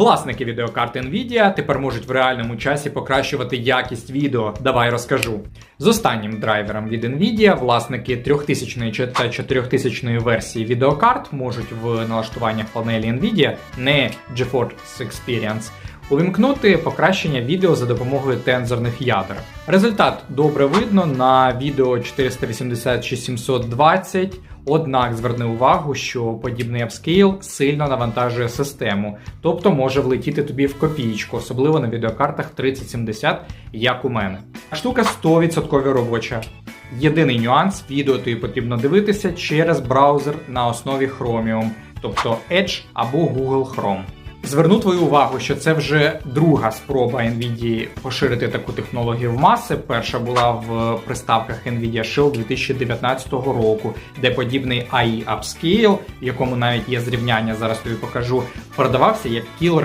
Власники відеокарт Nvidia тепер можуть в реальному часі покращувати якість відео. Давай розкажу. З останнім драйвером від Nvidia власники 3000 чи- та 4000 версії відеокарт можуть в налаштуваннях панелі Nvidia, не GeForce Experience, увімкнути покращення відео за допомогою тензорних ядер. Результат добре видно на відео 480 чи 720. Однак зверни увагу, що подібний апскейл сильно навантажує систему, тобто може влетіти тобі в копійку, особливо на відеокартах 3070, як у мене. Штука 100% робоча. Єдиний нюанс відео тобі потрібно дивитися через браузер на основі Chromium, тобто Edge або Google Chrome. Зверну твою увагу, що це вже друга спроба Nvidia поширити таку технологію в маси. Перша була в приставках Nvidia Shield 2019 року, де подібний AI Upscale, в якому навіть є зрівняння, зараз тобі покажу, продавався як кілер